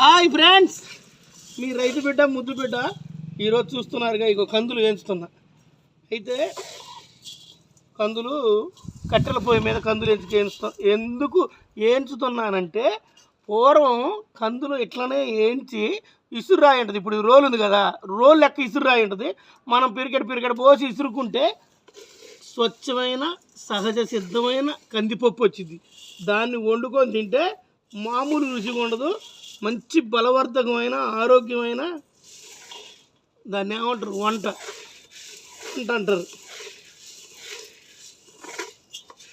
Hi friends. మీ రైతు బిడ్డ ముద్దు బిడ్డ ఈరోజు చూస్తున్నారుగా ఇగో కందులు వేయించుతున్నా. అయితే కందులు కట్టెల పొయ్యి మీద కందులు ఎందుకు వేయించుతా ఎందుకు వేయించుతున్నానంటే పూర్వం కందులు ఇట్లనే వేయించి ఇసురురాయి ఉంటుంది. ఇప్పుడు రోలు ఉంది కదా రోల్ లెక్క ఇసురురాయి ఉంటుంది. మనం పిరికెట్ పిరికెడు పోసి ఇసురుకుంటే స్వచ్ఛమైన సహజ సిద్ధమైన కందిపప్పు వచ్చింది. దాన్ని వండుకొని తింటే మామూలు రుచిగా ఉండదు. మంచి బలవర్ధకమైన ఆరోగ్యమైన దాన్ని ఏమంటారు? వంట. వంట అంటారు.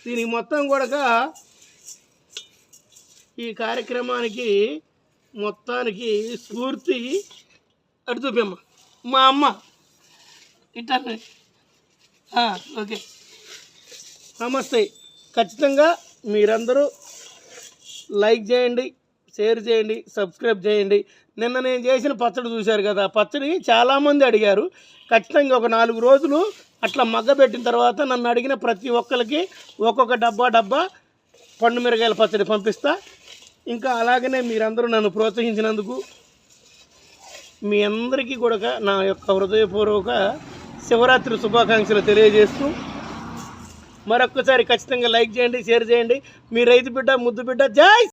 దీనికి మొత్తం కూడా ఈ కార్యక్రమానికి మొత్తానికి స్ఫూర్తి అటు మా అమ్మ. ఇట్లా ఓకే. నమస్తే. ఖచ్చితంగా మీరందరూ లైక్ చేయండి. షేర్ చేయండి సబ్స్క్రైబ్ చేయండి. నిన్న నేను చేసిన పచ్చడి చూశారు కదా పచ్చడి చాలామంది అడిగారు. ఖచ్చితంగా ఒక నాలుగు రోజులు అట్లా మగ్గబెట్టిన తర్వాత నన్ను అడిగిన ప్రతి ఒక్కరికి ఒక్కొక్క డబ్బా డబ్బా పండు మిరగాయల పచ్చడి పంపిస్తా. ఇంకా అలాగనే మీరందరూ నన్ను ప్రోత్సహించినందుకు మీ అందరికీ కూడా నా యొక్క హృదయపూర్వక శివరాత్రి శుభాకాంక్షలు తెలియజేస్తూ మరొక్కసారి ఖచ్చితంగా లైక్ చేయండి షేర్ చేయండి. మీ రైతు బిడ్డ ముద్దు బిడ్డ జై